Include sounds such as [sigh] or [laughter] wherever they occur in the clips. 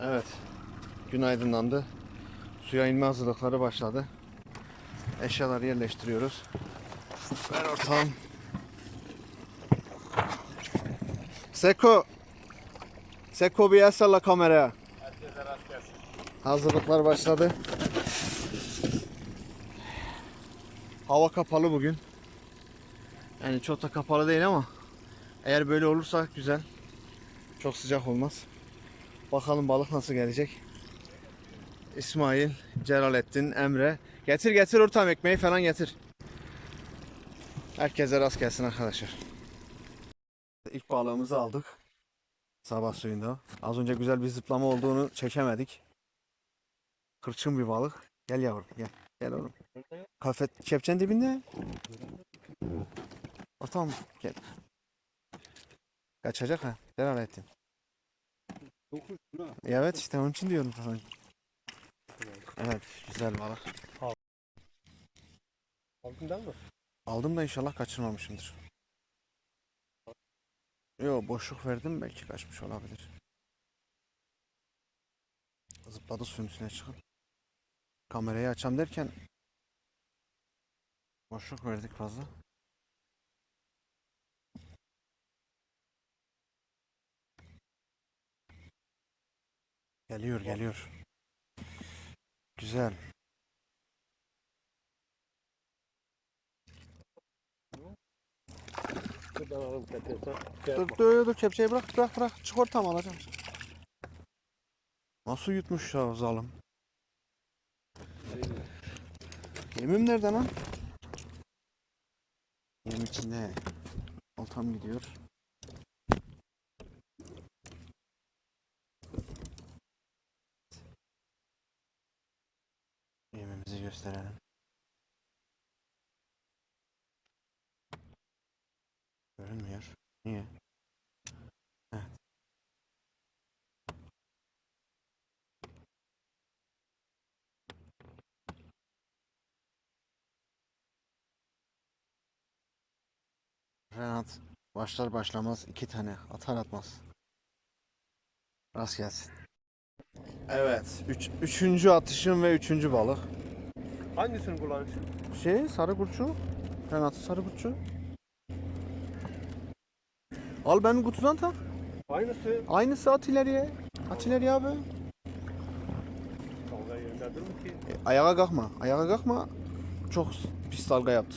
Evet. Gün aydınlandı. Suya inme hazırlıkları başladı. Eşyaları yerleştiriyoruz. Ver ortağım. Seko. Seko bir el salla kameraya. Hazırlıklar başladı. Hava kapalı bugün. Yani çok da kapalı değil ama eğer böyle olursa güzel. Çok sıcak olmaz. Bakalım balık nasıl gelecek. İsmail, Celalettin, Emre. Getir getir ortam ekmeği falan getir. Herkese rast gelsin arkadaşlar. İlk balığımızı aldık. Sabah suyunda. Az önce güzel bir zıplama olduğunu çekemedik. Kırçın bir balık. Gel yavrum gel. Gel oğlum. Kafet kepçenin dibinde. Ortam gel. Kaçacak ha. Celalettin. Evet işte onun için diyorum sana. Evet güzel balık. Altından mı? Aldım da inşallah kaçırmamışımdır. Yo boşluk verdim belki kaçmış olabilir. Zıpladı suyun üstüne çıkıp. Kamerayı açam derken boşluk verdik fazla. Geliyor geliyor. Güzel. Alalım tekrar. Dur dur dur kepçeyi bırak bırak bırak. Çık ortam alacağım. Nasıl yutmuş ya zalim. Yemim nerede lan? Yem içinde. Oltam gidiyor. Niye? Evet. Renat başlar başlamaz iki tane atar atmaz. Rast gelsin. Evet. Üç, üçüncü atışım ve üçüncü balık. Hangisini kullanırsın? Şey sarı kurçu. Renat'ın sarı kurçu. Al benim kutudan tak. Aynısı. Aynısı at ileriye. At ileriye abi. Dalga yerindedir mi ki? E, ayağa kalkma. Ayağa kalkma. Çok pis dalga yaptı.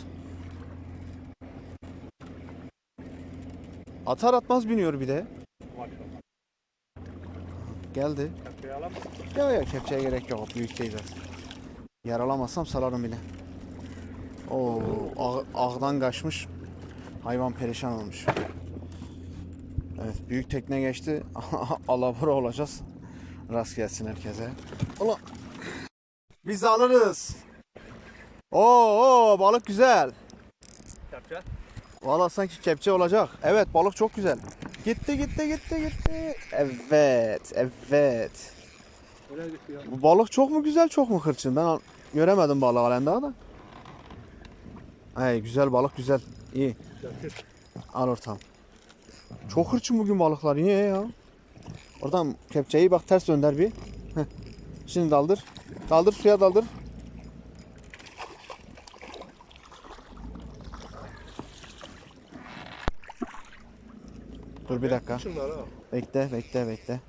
Atar atmaz biniyor bir de. Maşallah. Geldi. Kepçeyi alalım. Ya ya kepçeye gerek yok. Büyük değil zaten. Yaralamazsam salarım bile. Oo, ağ- ağdan kaçmış. Hayvan perişan olmuş. Evet, büyük tekne geçti. [laughs] Alabora olacağız. Rast gelsin herkese. Ulan. Biz alırız. Oo, oo, balık güzel. Kepçe. Valla sanki kepçe olacak. Evet balık çok güzel. Gitti gitti gitti gitti. Evet evet. Bu balık çok mu güzel çok mu hırçın? Ben göremedim balığı halen daha da. Hey güzel balık güzel. İyi. Al ortam. Çok hırçın bugün balıklar. Niye ya? Oradan kepçeyi bak ters dönder bir. Heh. Şimdi daldır. Daldır suya daldır. Dur bir dakika. Bekle, bekle, bekle.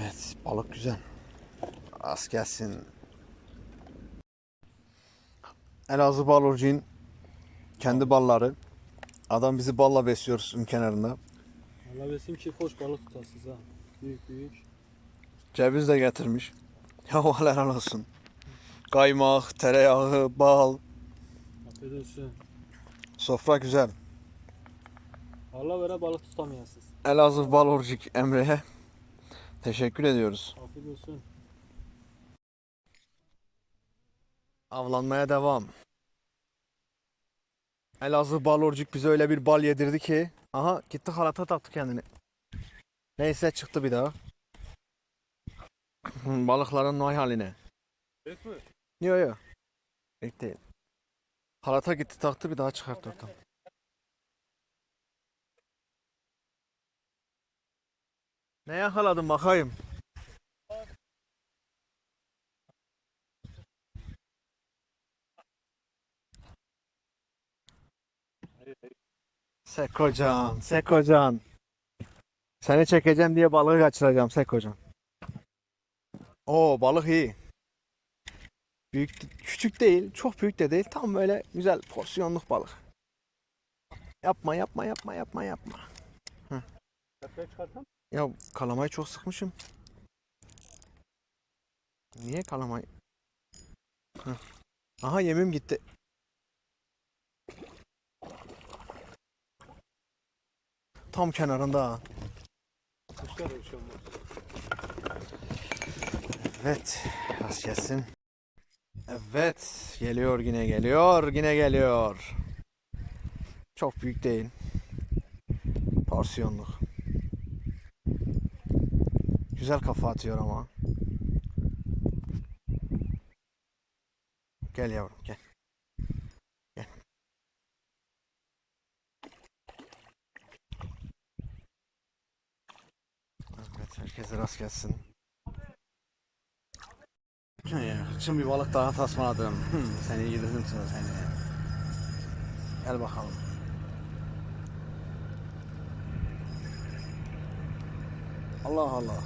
Evet, balık güzel. Az gelsin. Elazığ Balorcu'nun kendi balları. Adam bizi balla besliyor suyun kenarında. Allah besim ki hoş balık tutasınız ha. Büyük büyük. Ceviz de getirmiş. [laughs] Ya helal olsun. Kaymak, tereyağı, bal. Afiyet olsun. Sofra güzel. Allah vere balık tutamayasınız. Elazığ Balorcuk Emre'ye teşekkür ediyoruz. Afiyet olsun. Avlanmaya devam. Elazığ balorcuk bize öyle bir bal yedirdi ki. Aha gitti halata taktı kendini. Neyse çıktı bir daha. [laughs] Balıkların noy haline. Büyük mü? Yok yok. Büyük değil. Halata gitti taktı bir daha çıkarttı oradan. Ne yakaladın bakayım? Sekocan, Sekocan. Seni çekeceğim diye balığı kaçıracağım Sekocan. Oo balık iyi. Büyük, küçük değil, çok büyük de değil. Tam böyle güzel porsiyonluk balık. Yapma, yapma, yapma, yapma, yapma. Ya kalamayı çok sıkmışım. Niye kalamayı? Aha yemim gitti. Tam kenarında. Evet. Rast gelsin. Evet. Geliyor yine geliyor. Yine geliyor. Çok büyük değil. Porsiyonluk. Güzel kafa atıyor ama. Gel yavrum. Gel. Evet herkese rast gelsin. Şimdi bir balık daha tasmaladım. Hmm, seni yedirdim sana seni. Gel bakalım. Allah Allah.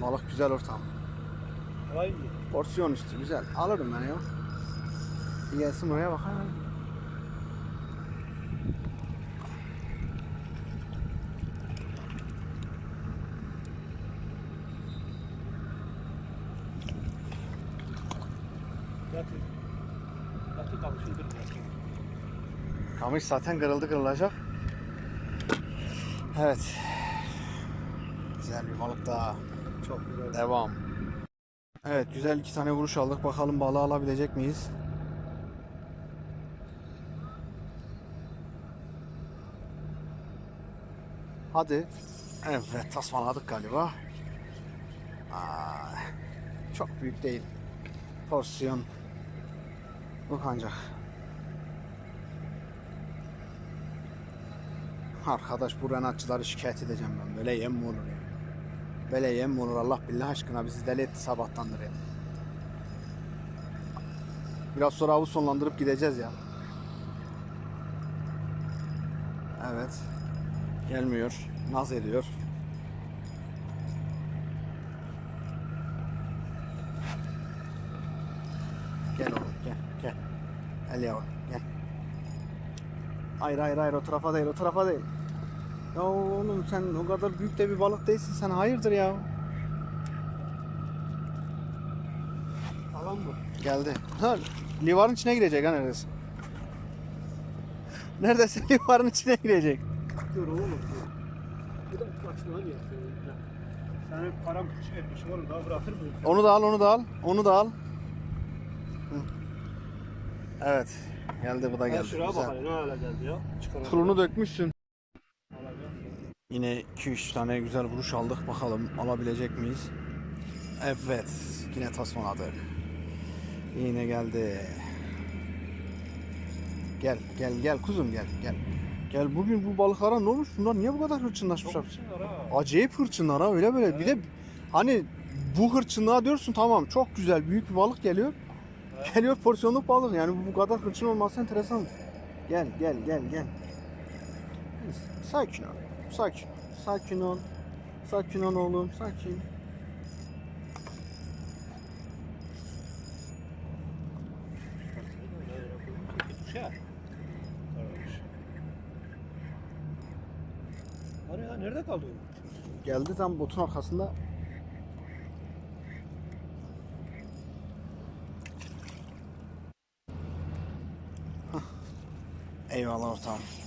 Balık güzel ortam. Vay mı? Porsiyon üstü güzel. Alırım ben ya. Bir gelsin buraya bakalım. Yatır. Yatır kalmışım dur. Kamış zaten kırıldı kırılacak. Evet. Güzel bir balık daha. Çok güzel. Devam. Evet güzel iki tane vuruş aldık. Bakalım balığı alabilecek miyiz? Hadi. Evet tasmaladık galiba. Aa, çok büyük değil. Porsiyon. Bu ancak. Arkadaş bu renatçıları şikayet edeceğim ben. Böyle yem mi olur ya? Böyle yem Allah billah aşkına bizi deli etti sabahtandır ya. Biraz sonra avı sonlandırıp gideceğiz ya. Evet. Gelmiyor. Naz ediyor. Gel oğlum gel gel. Gel yavrum gel. Hayır hayır hayır o tarafa değil o tarafa değil. Ya oğlum sen o kadar büyük de bir balık değilsin sen hayırdır ya. Alan mı? Geldi. Ha, livarın içine girecek ha neredeyse. Neredeyse [laughs] livarın içine girecek. Dur oğlum. Bu da kaçma hani yapıyor. Senin param şey etmiş oğlum daha bırakır mıyım? Onu da al onu da al. Onu da al. Hı. Evet. Geldi bu da Gel geldi. şuraya Güzel. ne hale geldi ya. Çıkaralım. Pulunu dökmüşsün. Yine 2-3 tane güzel vuruş aldık. Bakalım alabilecek miyiz? Evet. Yine tasmaladık. Yine geldi. Gel gel gel kuzum gel gel. Gel bugün bu balıklara ne olmuş? Bunlar niye bu kadar hırçınlaşmışlar? Acayip hırçınlar ha öyle böyle. Bir de hani bu hırçınlığa diyorsun tamam çok güzel büyük bir balık geliyor. Evet. Geliyor porsiyonluk balık yani bu kadar hırçın olması enteresan. Gel gel gel gel. Sakin ol. Sakin. Sakin ol. Sakin ol oğlum sakin. Hani ya nerede kaldı o? Geldi tam botun arkasında. Hah. Eyvallah ortağım.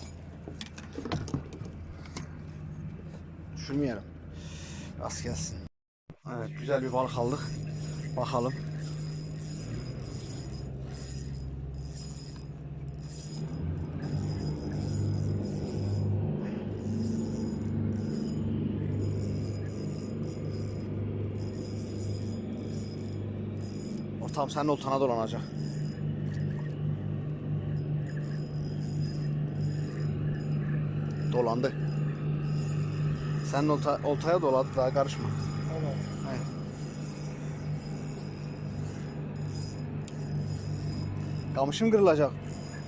Düşürmeyelim. Rast gelsin. Evet güzel bir balık aldık. Bakalım. Ortam senin oltana dolanacak. Dolandı. Senin olta, oltaya doladı daha karışma. Aynen. Kamışım kırılacak.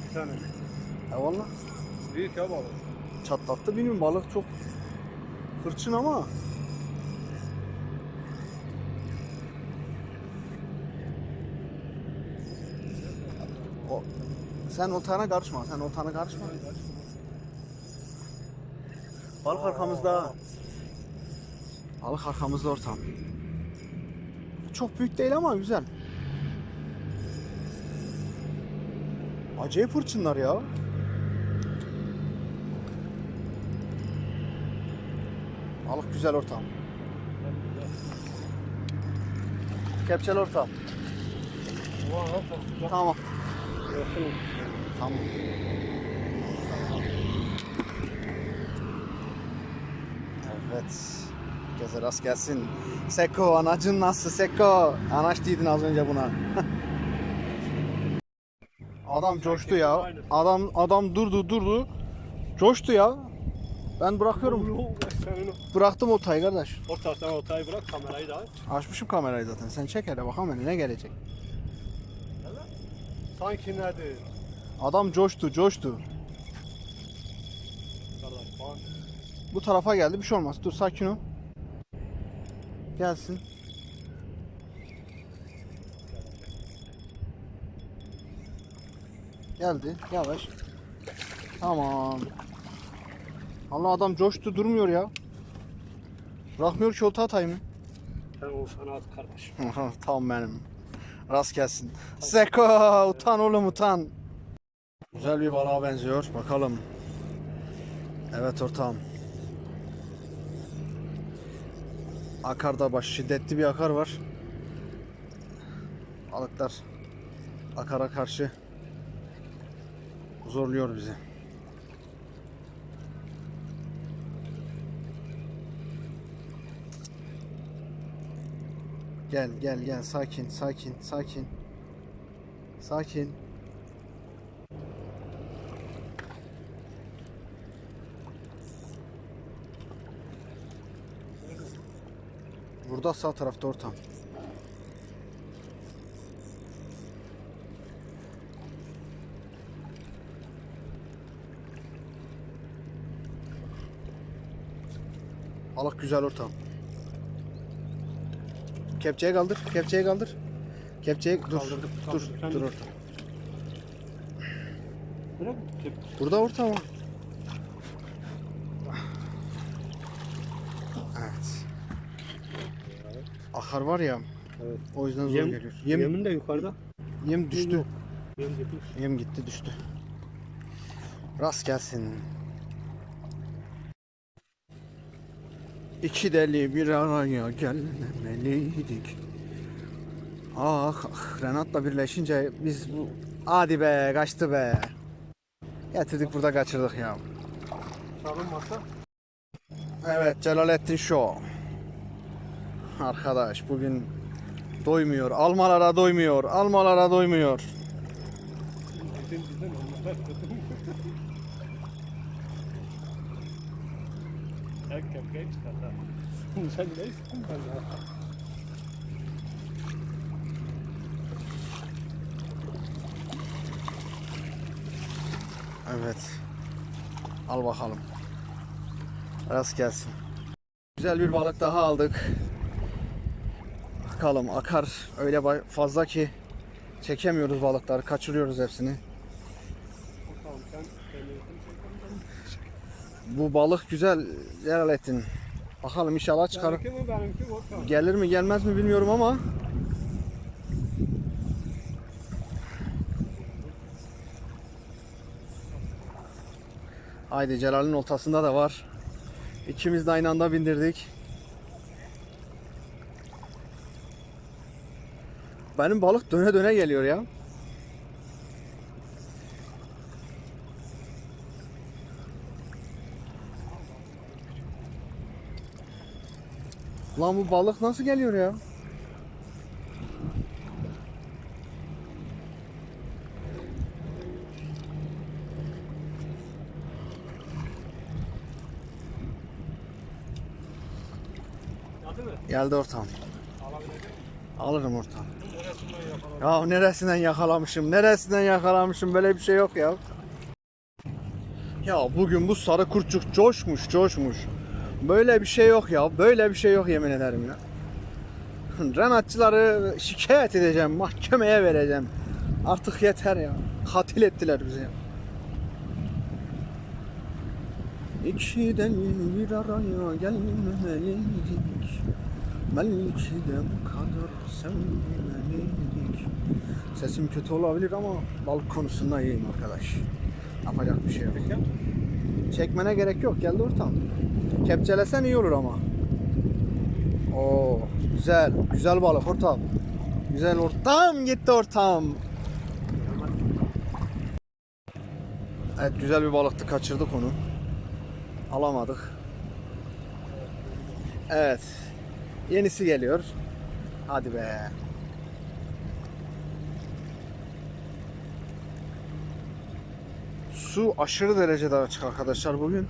Bir tane. E valla. Büyük ya balık. Çatlattı bilmiyorum balık çok hırçın ama. O, sen oltana karışma, sen oltana karışma. Balık arkamızda. Balık arkamızda ortam. Çok büyük değil ama güzel. Acayip hırçınlar ya. Balık güzel ortam. Kepçeli ortam. Tamam. Tamam. Evet. Herkese rast gelsin. Seko anacın nasıl Seko? Anaç dedin az önce buna. [laughs] adam coştu ya. Adam adam durdu durdu. Coştu ya. Ben bırakıyorum. Bıraktım oltayı kardeş. o taraftan ortayı bırak kamerayı da aç. Açmışım kamerayı zaten. Sen çek hele bakalım hele ne gelecek. Sanki nedir? Adam coştu coştu. Kardeş bak. Bu tarafa geldi bir şey olmaz. Dur sakin ol. Gelsin. Geldi. Yavaş. Tamam. Allah adam coştu durmuyor ya. Bırakmıyor ki olta atayım mı? Sen o sana at kardeş. [laughs] tamam benim. Rast gelsin. Seko utan oğlum utan. Güzel bir balığa benziyor. Bakalım. Evet ortağım. Akarda baş şiddetli bir akar var. Balıklar akara karşı zorluyor bizi. Gel gel gel sakin sakin sakin. Sakin. Burada sağ tarafta ortam. Balık güzel ortam. Kepçeye kaldır, kepçeye kaldır. Kepçeye dur. Kaldırdım, dur, dur dur. orta. Bırak. Burada orta mı? Akar var ya. Evet. O yüzden zor Yem, geliyor. Yem, yemin de yukarıda. yem düştü. Yem gitmiş. Yem gitti düştü. Rast gelsin. İki deli bir araya gelmemeliydik. Ah, ah Renat'la birleşince biz bu... Hadi be kaçtı be. Getirdik burada kaçırdık ya. Sarılmasa. Evet Celalettin Show. Arkadaş bugün doymuyor. Almalara doymuyor. Almalara doymuyor. [laughs] Evet. Al bakalım. Rast gelsin. Güzel bir balık daha aldık. Bakalım akar öyle fazla ki çekemiyoruz balıkları. Kaçırıyoruz hepsini. Bu balık güzel Celalettin. Bakalım inşallah çıkar. Benimki mi benimki mi? Bakalım. Gelir mi gelmez mi bilmiyorum ama. Haydi Celal'in oltasında da var. İkimiz de aynı anda bindirdik. Benim balık döne döne geliyor ya. Lan bu balık nasıl geliyor ya? Geldi ortam. Alırım ortam. Ya neresinden yakalamışım, neresinden yakalamışım böyle bir şey yok ya. Ya bugün bu sarı kurtçuk coşmuş, coşmuş. Böyle bir şey yok ya, böyle bir şey yok yemin ederim ya. [laughs] Renatçıları şikayet edeceğim, mahkemeye vereceğim. Artık yeter ya. Katil ettiler bizi. İkiden bir araya gelmemeliydik. Belki de bu kadar sevmemeliydik. Sesim kötü olabilir ama balık konusunda iyiyim arkadaş. Yapacak bir şey yok. Çekmene gerek yok. Geldi ortam. Kepçelesen iyi olur ama. Oo, güzel. Güzel balık ortam. Güzel ortam gitti ortam. Evet güzel bir balıktı. Kaçırdık onu. Alamadık. Evet. Yenisi geliyor. Hadi be. Su aşırı derecede açık arkadaşlar bugün.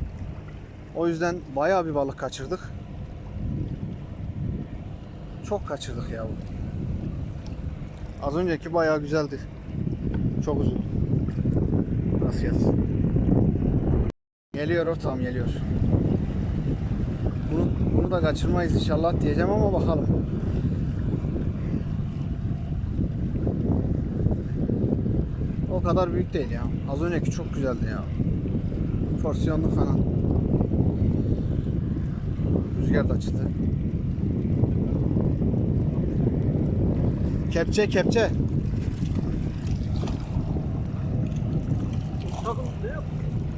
O yüzden bayağı bir balık kaçırdık. Çok kaçırdık ya. Az önceki bayağı güzeldi. Çok uzun. Nasıl yaz? Geliyor ortam geliyor. Bunu, da kaçırmayız inşallah diyeceğim ama bakalım. O kadar büyük değil ya. Az önceki çok güzeldi ya. Porsiyonlu falan. Rüzgar da çıktı. Kepçe kepçe.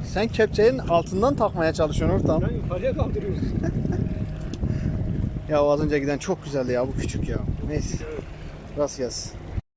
Sen kepçenin altından takmaya çalışıyorsun ortam. Sen yukarıya kaldırıyorsun. [laughs] Ya az önce giden çok güzeldi ya bu küçük ya. Neyse. Rast gelsin.